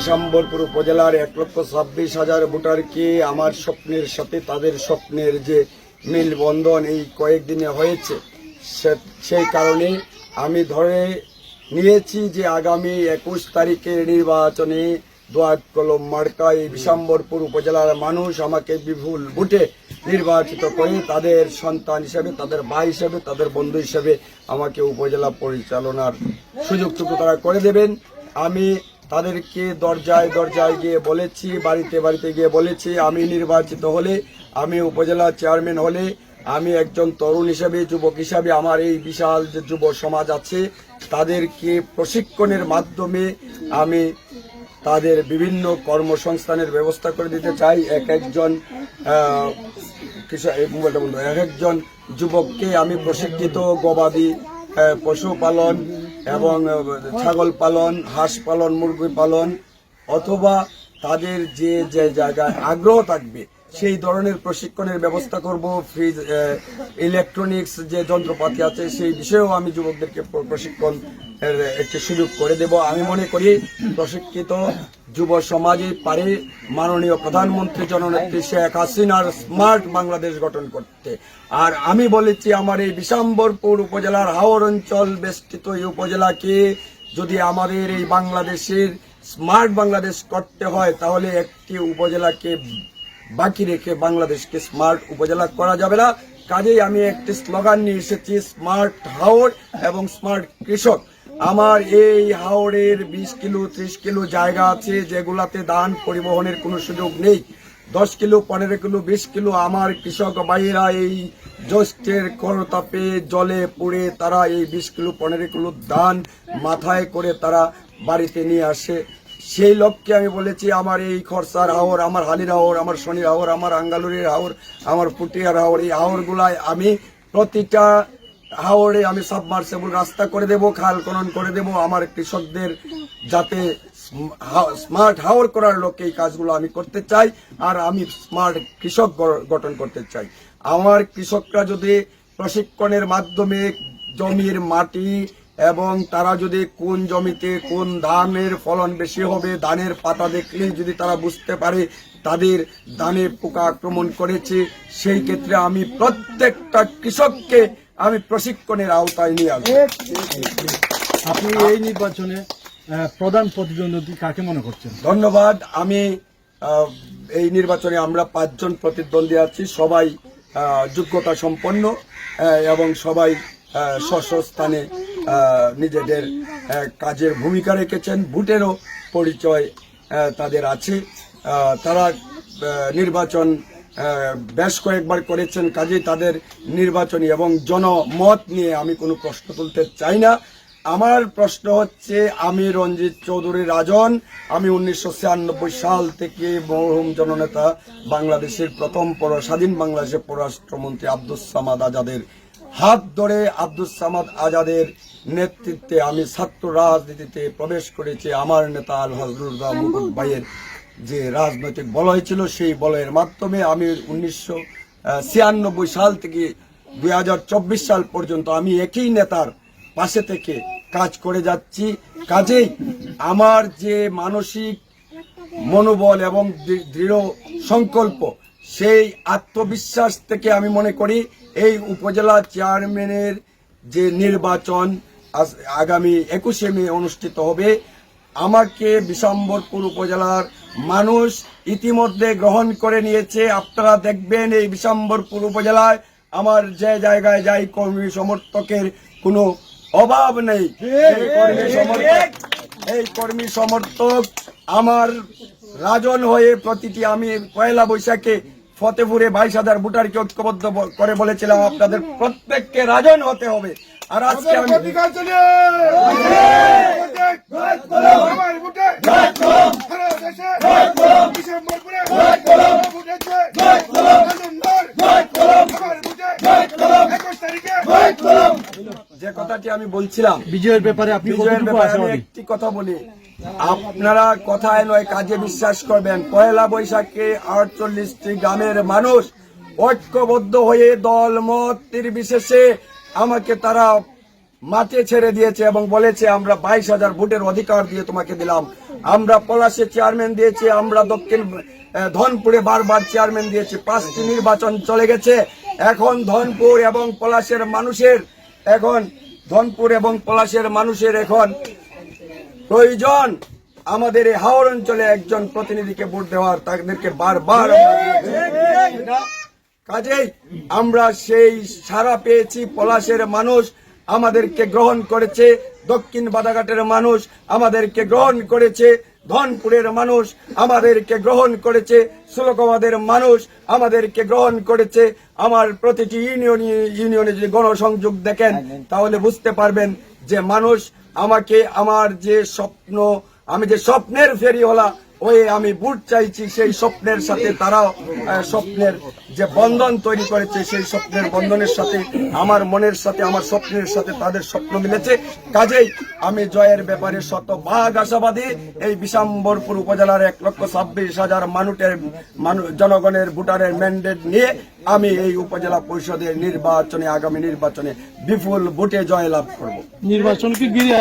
বিশাম্বরপুর উপজেলার এক লক্ষ ছাব্বিশ হাজার ভোটারকে আমার স্বপ্নের সাথে তাদের স্বপ্নের যে মেলবন্ধন এই কয়েকদিনে হয়েছে সেই কারণে আমি ধরে নিয়েছি যে আগামী একুশ তারিখের নির্বাচনে দোয়াত কলম মার্কা এই বিশাম্বরপুর উপজেলার মানুষ আমাকে বিপুল ভোটে নির্বাচিত করে তাদের সন্তান হিসেবে, তাদের ভাই হিসেবে, তাদের বন্ধু হিসেবে আমাকে উপজেলা পরিচালনার সুযোগটুকু তারা করে দেবেন। আমি তাদেরকে দরজায় দরজায় গিয়ে বলেছি, বাড়িতে বাড়িতে গিয়ে বলেছি, আমি নির্বাচিত হলে, আমি উপজেলা চেয়ারম্যান হলে, আমি একজন তরুণ হিসেবে, যুবক হিসাবে আমার এই বিশাল যে যুব সমাজ আছে, তাদেরকে প্রশিক্ষণের মাধ্যমে আমি তাদের বিভিন্ন কর্মসংস্থানের ব্যবস্থা করে দিতে চাই। এক একজন এক একজন যুবককে আমি প্রশিক্ষিত গবাদি পশুপালন এবং ছাগল পালন, হাঁস পালন, মুরগি পালন, অথবা তাদের যে যে জায়গায় আগ্রহ থাকবে, সেই ধরনের প্রশিক্ষণের ব্যবস্থা করব, ফ্রিজ ইলেকট্রনিক্স যে যন্ত্রপাতি আছে, সেই বিষয়েও আমি যুবকদেরকে প্রশিক্ষণ একটি সুযোগ করে দেব। আমি মনে করি প্রশিক্ষিত যুব সমাজই পারে মাননীয় প্রধানমন্ত্রী জননেত্রী শেখ হাসিনার স্মার্ট বাংলাদেশ গঠন করতে। আর আমি বলেছি, আমার এই বিশাম্বরপুর উপজেলার হাওর অঞ্চল বেষ্টিত এই উপজেলাকে যদি আমাদের এই বাংলাদেশের স্মার্ট বাংলাদেশ করতে হয়, তাহলে একটি উপজেলাকে বাকি রেখে বাংলাদেশকে স্মার্ট উপজেলা করা যাবে না। কাজেই আমি একটি স্লোগান নিয়ে এসেছি, স্মার্ট হাওর এবং স্মার্ট কৃষক। আমার এই হাওড়ের বিশ কিলো, ত্রিশ কিলো জায়গা আছে যেগুলাতে ধান পরিবহনের কোনো সুযোগ নেই। দশ কিলো, পনেরো কিলো, বিশ কিলো আমার কৃষক ভাইয়েরা এই জ্যৈষ্ঠের করতাপে জলে পুড়ে তারা এই বিশ কিলো, পনেরো কিলো ধান মাথায় করে তারা বাড়িতে নিয়ে আসে। সেই লক্ষ্যে আমি বলেছি, আমার এই খরসার হাওর, আমার হালির হাওর, আমার শনির হাওর, আমার আঙ্গালুরের হাওর, আমার পুটিয়ার হাওর, এই হাওরগুলায় আমি প্রতিটা হাওড়ে আমি সাবমার্সেবল রাস্তা করে দেব, খাল খনন করে দেব। আমার কৃষকদের যাতে স্মার্ট হাওর করার লক্ষ্যে এই কাজগুলো আমি করতে চাই আর আমি স্মার্ট কৃষক গঠন করতে চাই। আমার কৃষকরা যদি প্রশিক্ষণের মাধ্যমে জমির মাটি এবং তারা যদি কোন জমিতে কোন ধানের ফলন বেশি হবে, ধানের পাতা দেখলেই যদি তারা বুঝতে পারে তাদের ধানে পোকা আক্রমণ করেছে, সেই ক্ষেত্রে আমি প্রত্যেকটা কৃষককে আমি প্রশিক্ষণের আওতায় নিয়ে আসব। আপনি এই নির্বাচনে প্রধান প্রতিদ্বন্দ্বী কাকে মনে করছেন? ধন্যবাদ। আমি এই নির্বাচনে আমরা পাঁচজন প্রতিদ্বন্দ্বী আছি। সবাই যোগ্যতা সম্পন্ন এবং সবাই স্ব স্থানে নিজেদের কাজের ভূমিকা রেখেছেন। ভোটেরও পরিচয় তাদের আছে। তারা নির্বাচন বেশ কয়েকবার করেছেন কাজেই তাদের নির্বাচনী এবং জনমত নিয়ে আমি কোনো প্রশ্ন তুলতে চাই না। আমার প্রশ্ন হচ্ছে, আমি রঞ্জিত চৌধুরী রাজন, আমি উনিশশো ছিয়ানব্বই সাল থেকে মরহুম জননেতা বাংলাদেশের প্রথম পর স্বাধীন বাংলাদেশের পররাষ্ট্রমন্ত্রী আব্দুস সামাদ আজাদের হাত ধরে। আব্দুস সামাদ আজাদের নেতৃত্বে আমি ছাত্র রাজনীতিতে প্রবেশ করেছি। আমার নেতা আল হজরুল্লাহ মুকুট ভাইয়ের যে রাজনৈতিক বলয় ছিল সেই বলয়ের মাধ্যমে আমি উনিশশো ছিয়ানব্বই সাল থেকে দুই হাজার চব্বিশ সাল পর্যন্ত আমি একই নেতার পাশে থেকে কাজ করে যাচ্ছি। কাজেই আমার যে মানসিক মনোবল এবং দৃঢ় সংকল্প, সেই আত্মবিশ্বাস থেকে আমি মনে করি এই উপজেলা চেয়ারম্যানের যে নির্বাচন আগামী একুশে মে অনুষ্ঠিত হবে আমাকে বিশম্বরপুর উপজেলার মানুষ ইতিমধ্যে গ্রহণ করে নিয়েছে। আপনারা দেখবেন এই বিশম্বরপুর উপজেলায় আমার যে জায়গায় যাই কর্মী সমর্থকের কোনো অভাব নেই। এই কর্মী সমর্থক আমার রাজন হয়ে প্রতিটি আমি পয়লা বৈশাখে ফতেপুরে বাইশ হাজার ভোটারকে ঐক্যবদ্ধ করে বলেছিলাম, আপনাদের প্রত্যেককে রাজন হতে হবে। আর আজকে আমি যে কথাটি আমি বলছিলাম বিজয়ের ব্যাপারে আপনি বিজয়ের ব্যাপারে আমি একটি কথা বলি। আপনারা কথায় নয় কাজে বিশ্বাস করবেন। পয়লা বৈশাখে আটচল্লিশটি গ্রামের মানুষ ঐক্যবদ্ধ হয়ে দল মত নির্বিশেষে আমাকে তারা মাঠে ছেড়ে দিয়েছে এবং বলেছে, আমরা বাইশ হাজার ভোটের অধিকার দিয়ে তোমাকে দিলাম। আমরা পলাশে চেয়ারম্যান দিয়েছি, আমরা দক্ষিণ ধনপুরে বারবার চেয়ারম্যান দিয়েছি। পাঁচটি নির্বাচন চলে গেছে। এখন ধনপুর এবং পলাশের মানুষের, এখন ধনপুর এবং পলাশের মানুষের এখন প্রয়োজন। আমাদের এই হাওড় অঞ্চলে একজন প্রতিনিধিকে ভোট দেওয়ার, তাদেরকে বারবার কাজেই আমরা সেই সারা পেয়েছি পলাশের মানুষ। আমাদেরকে গ্রহণ করেছে দক্ষিণ বাদাঘাটের মানুষ, আমাদেরকে গ্রহণ করেছে ধনপুরের মানুষ, আমাদেরকে গ্রহণ করেছে সুলকবাদের মানুষ, আমাদেরকে গ্রহণ করেছে আমার প্রতিটি ইউনিয়ন, ইউনিয়নে যদি গণসংযোগ দেখেন, তাহলে বুঝতে পারবেন যে মানুষ আমাকে, আমার যে স্বপ্ন, আমি যে স্বপ্নের ফেরিওয়ালা ওই আমি বুট চাইছি সেই স্বপ্নের সাথে তারাও স্বপ্নের যে বন্ধন তৈরি করেছে, সেই স্বপ্নের বন্ধনের সাথে, আমার মনের সাথে, আমার স্বপ্নের সাথে তাদের স্বপ্ন মিলেছে। কাজেই আমি জয়ের ব্যাপারে শতভাগ আশাবাদী। এই বিশাম্বরপুর উপজেলার এক লক্ষ ছাব্বিশ হাজার মানুষের, মানু- জনগণের ভোটারের ম্যান্ডেট নিয়ে আমি এই উপজেলা পরিষদের নির্বাচনে, আগামী নির্বাচনে বিপুল ভোটে জয়লাভ করব। নির্বাচনকে ঘিরে